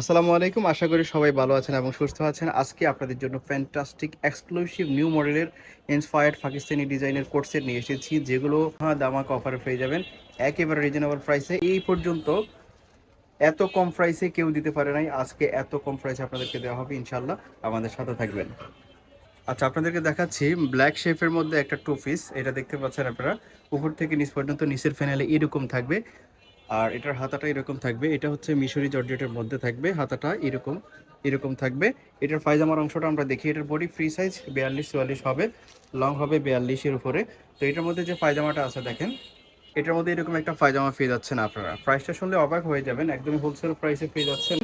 আসসালামু আলাইকুম। আশা করি সবাই ভালো আছেন এবং সুস্থ আছেন। আজকে আপনাদের জন্য ফ্যান্টাস্টিক এক্সক্লুসিভ নিউ মডেলের ইন্সপায়ার্ড পাকিস্তানি ডিজাইনের কোট সেট নিয়ে এসেছি, যেগুলো দামাক অফারে পেয়ে যাবেন। একেবারে রিজনেবল প্রাইসে এই পর্যন্ত এত কম প্রাইসে কেউ দিতে পারে নাই। আজকে এত কম প্রাইসে আপনাদেরকে দেওয়া হবে ইনশাল্লাহ আমাদের সাথে থাকবেন। আচ্ছা আপনাদেরকে দেখাচ্ছি ব্ল্যাক শেপের মধ্যে একটা টু পিস এটা দেখতে পাচ্ছেন আপনারা। উপর থেকে নিচ পর্যন্ত, নিচের ফ্যানেলে এরকম থাকবে। আর এটার হাতাটা এরকম থাকবে। এটা হচ্ছে মিশরি জর্জেটের মধ্যে থাকবে, হাতাটা এরকম এরকম থাকবে। এটার পায়জামার অংশটা আমরা দেখি, এটার বডি ফ্রি সাইজ বিয়াল্লিশ, চুয়াল্লিশ হবে লং হবে বিয়াল্লিশের উপরে। তো এটার মধ্যে যে পায়জামাটা আছে দেখেন, এটার মধ্যে এরকম একটা পায়জামা পেয়ে যাচ্ছেন আপনারা। প্রাইসটা শুনলে অবাক হয়ে যাবেন, একদম হোলসেল প্রাইসে পেয়ে যাচ্ছেন।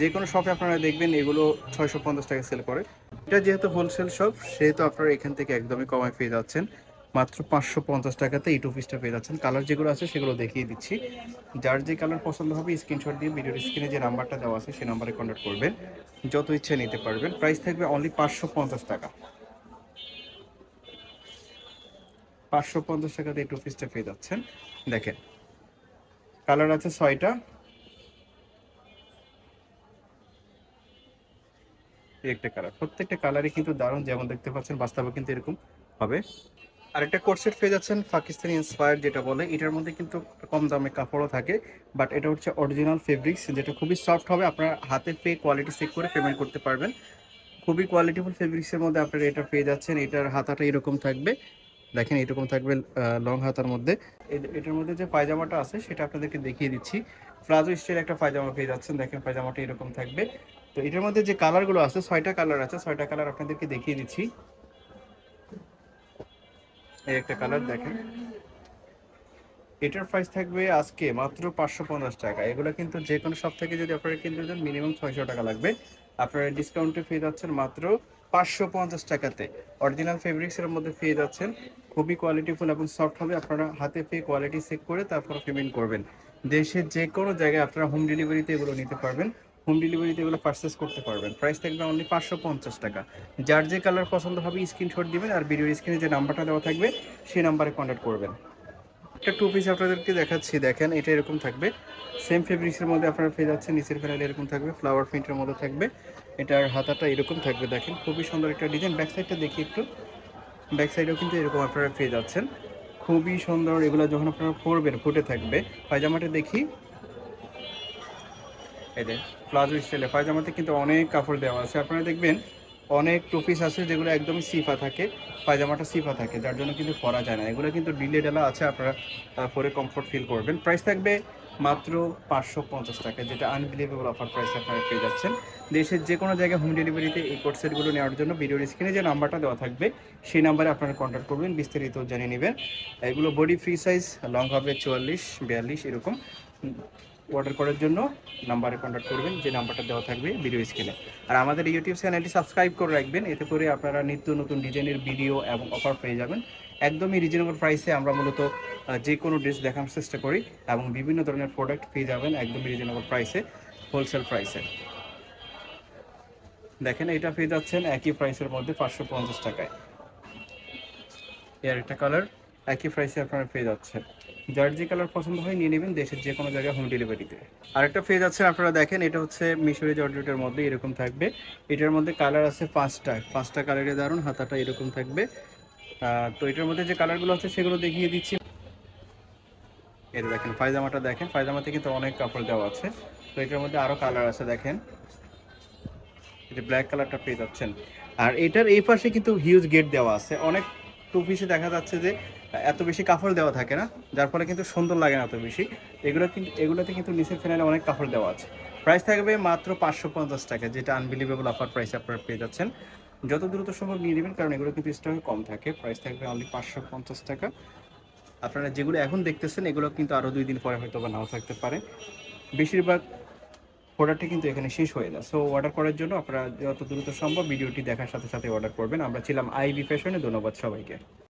যে কোনো শপে আপনারা দেখবেন এগুলো ছয়শো পঞ্চাশ টাকা সেল করে। এটা যেহেতু হোলসেল শপ সেহেতু আপনারা এখান থেকে একদমই কমায় পেয়ে যাচ্ছেন। মাত্র পাঁচশো পঞ্চাশ টাকাতে এই টু পিসটা পেয়ে যাচ্ছেন। কালার যেগুলো আছে সেগুলো দেখিয়ে দিচ্ছি। যার যে কালার পছন্দ হবে স্ক্রিনশট দিয়ে ভিডিওর স্ক্রিনে যে নাম্বারটা দেওয়া আছে সেই নাম্বারে কন্ট্যাক্ট করবেন। যত ইচ্ছে নিতে পারবেন। প্রাইস থাকবে অনলি পাঁচশো পঞ্চাশ টাকা। পাঁচশো পঞ্চাশ টাকাতে এই টু পিসটা পেয়ে যাচ্ছেন। দেখেন। কালার আছে ছয়টা। একটা কালার প্রত্যেকটা কালারই কিন্তু দারুণ। যেমন দেখতে পাচ্ছেন, বাস্তবে কিন্তু এরকম হবে। আর একটা কোর্সেট পেয়ে যাচ্ছেন পাকিস্তানি ইন্সপায়ার যেটা বলে, এটার মধ্যে কিন্তু কম দামে কাপড়ও থাকে বাট এটা হচ্ছে অরিজিনাল ফেব্রিক্স যেটা খুবই সফট হবে, আপনার হাতে পেয়ে কোয়ালিটি চেক করে পেমেন্ট করতে পারবেন। খুবই কোয়ালিটিফুল ফেব্রিক্সের মধ্যে আপনারা এটা পেয়ে যাচ্ছেন, এটার হাতাটা এরকম থাকবে। দেখেন এরকম থাকবে লং হাতার মধ্যে। এটার মধ্যে যে পায়জামাটা আছে, সেটা আপনাদেরকে দেখিয়ে দিচ্ছি। প্লাজো স্টাইল একটা পায়জামা পেয়ে যাচ্ছেন, দেখেন পায়জামাটা এরকম থাকবে। তো এটার মধ্যে যে কালারগুলো আছে, ছয়টা কালার আছে, ছয়টা কালার আপনাদেরকে দেখিয়ে দিচ্ছি। এই একটা কালার দেখেন। এটার প্রাইস থাকবে আজকে মাত্র পাঁচশো পঞ্চাশ টাকা। এগুলো কিন্তু যে কোনো সব থেকে যদি আপনারা কিনতে চান মিনিমাম ছয়শো টাকা লাগবে। আপনারা ডিসকাউন্টে পেয়ে যাচ্ছেন মাত্র পাঁচশো পঞ্চাশ টাকাতে। অরিজিনাল ফেব্রিক্সের মধ্যে পেয়ে যাচ্ছেন। খুবই কোয়ালিটিফুল এবং সফট হবে। আপনারা হাতে পেয়ে কোয়ালিটি চেক করে তারপর পেমেন্ট করবেন। দেশের যে কোনো জায়গায় আপনারা হোম ডেলিভারিতে এগুলো নিতে পারবেন। হোম ডেলিভারিতে এগুলো পারচেস করতে পারবেন। প্রাইস থাকবে অনলি পাঁচশো পঞ্চাশ টাকা। যার যে কালার পছন্দ হবে স্ক্রিনশট দিবেন আর ভিডিওর স্ক্রিনে যে নাম্বারটা দেওয়া থাকবে, সেই নাম্বারে কন্ট্যাক্ট করবেন। একটা টু পিস আপনাদেরকে দেখাচ্ছি, দেখেন, এটা এরকম থাকবে। সেম ফেব্রিক্সের মধ্যে আপনারা পেয়ে যাচ্ছেন, নিচের ফেনালে এরকম থাকবে ফ্লাওয়ার প্রিন্টের মধ্যে থাকবে। এটার হাতাটা এরকম থাকবে, দেখেন, খুবই সুন্দর একটা ডিজাইন ব্যাক সাইডটা দেখি একটু। ব্যাক সাইডেও কিন্তু এরকম আপনারা পেয়ে যাচ্ছেন। খুবই সুন্দর, এগুলো যখন আপনারা পরবেন, ফুটে থাকবে। পায়জামাটা দেখি। যে প্লাজো স্টাইলে পায়জামাতে কিন্তু অনেক কাপড় দেওয়া আছে। আপনারা দেখবেন অনেক টু পিস আছে যেগুলো একদমই সিফা থাকে, পায়জামাটা সিফা থাকে, যার জন্য কিন্তু পরা যায় না। এগুলো কিন্তু ডিলে ডালা আছে, আপনারা পরে কমফোর্ট ফিল করবেন। প্রাইস থাকবে মাত্র পাঁচশো পঞ্চাশ টাকা, যেটা আনবিলিভেবল অফার প্রাইস আপনারা পেয়ে যাচ্ছেন। দেশের যে কোনো জায়গায় হোম ডেলিভারিতে এই কোর্ট সেটগুলো নেওয়ার জন্য ভিডিওর স্ক্রিনে যে নাম্বারটা দেওয়া থাকবে, সেই নাম্বারে আপনারা কন্ট্যাক্ট করবেন, বিস্তারিত জানিয়ে নেবেন। এগুলো বডি ফ্রি সাইজ লং হবে চুয়াল্লিশ, বিয়াল্লিশ, এরকম। অর্ডার করার জন্য নাম্বারে কন্ট্যাক্ট করবেন, যে নাম্বারটা দেওয়া থাকবে ভিডিও স্ক্রিনে আর আমাদের ইউটিউব চ্যানেলটি সাবস্ক্রাইব করে রাখবেন, এতে করে আপনারা নিত্য নতুন ডিজাইনের ভিডিও এবং অফার পেয়ে যাবেন। একদমই রিজনেবল প্রাইসে আমরা মূলত যে কোনো ড্রেস দেখানোর চেষ্টা করি এবং বিভিন্ন ধরনের প্রোডাক্ট পেয়ে যাবেন একদমই রিজনেবল প্রাইসে হোলসেল প্রাইসে দেখেন, এটা পেয়ে যাচ্ছেন একই প্রাইসের মধ্যে পাঁচশো পঞ্চাশ টাকায়। এর একটা কালার একই প্রাইসে আপনারা পেয়ে যাচ্ছেন। যার যে কালার পছন্দ হয় নিয়ে নেবেন দেশের যে কোনো জায়গায় হোম ডেলিভারিতে আরেকটা পেয়ে আছে, আপনারা দেখেন, এটা হচ্ছে মিশরি জর্জেটের মধ্যে এরকম থাকবে। এটার মধ্যে কালার আছে পাঁচটা পাঁচটা কালারে দারুণ হাতাটা এরকম থাকবে। তো এটার মধ্যে যে কালারগুলো আছে সেগুলো দেখিয়ে দিচ্ছি। এটা দেখেন, পায়জামাটা দেখেন পায়জামাতে কিন্তু অনেক কাপড় দেওয়া আছে। তো এটার মধ্যে আরও কালার আছে, দেখেন। এটা ব্ল্যাক কালারটা পেয়ে যাচ্ছেন। আর এটার এই পাশে কিন্তু হিউজ গেট দেওয়া আছে। অনেক টু পিসে দেখা যাচ্ছে যে এত বেশি কাপড় দেওয়া থাকে না, যার ফলে কিন্তু সুন্দর লাগে না এত বেশি। এগুলো কিন্তু এগুলোতে কিন্তু নিচের ফেনালে অনেক কাপড় দেওয়া আছে। প্রাইস থাকবে মাত্র পাঁচশো পঞ্চাশ টাকা, যেটা আনবিলিভেবল অফার প্রাইস আপনারা পেয়ে যাচ্ছেন। যত দ্রুত সম্ভব নিয়ে নেবেন, কারণ এগুলো কিন্তু স্টকে কম থাকে। প্রাইস থাকবে অনলি পাঁচশো পঞ্চাশ টাকা। আপনারা যেগুলো এখন দেখতেছেন, এগুলো কিন্তু আরও দুই দিন পরে হয়তো বা নাও থাকতে পারে। বেশিরভাগ প্রোডাক্টটি কিন্তু এখানে শেষ হয়ে যায়। সো অর্ডার করার জন্য আপনারা যত দ্রুত সম্ভব ভিডিওটি দেখার সাথে সাথে অর্ডার করবেন। আমরা ছিলাম আইবি ফ্যাশনে ধন্যবাদ সবাইকে।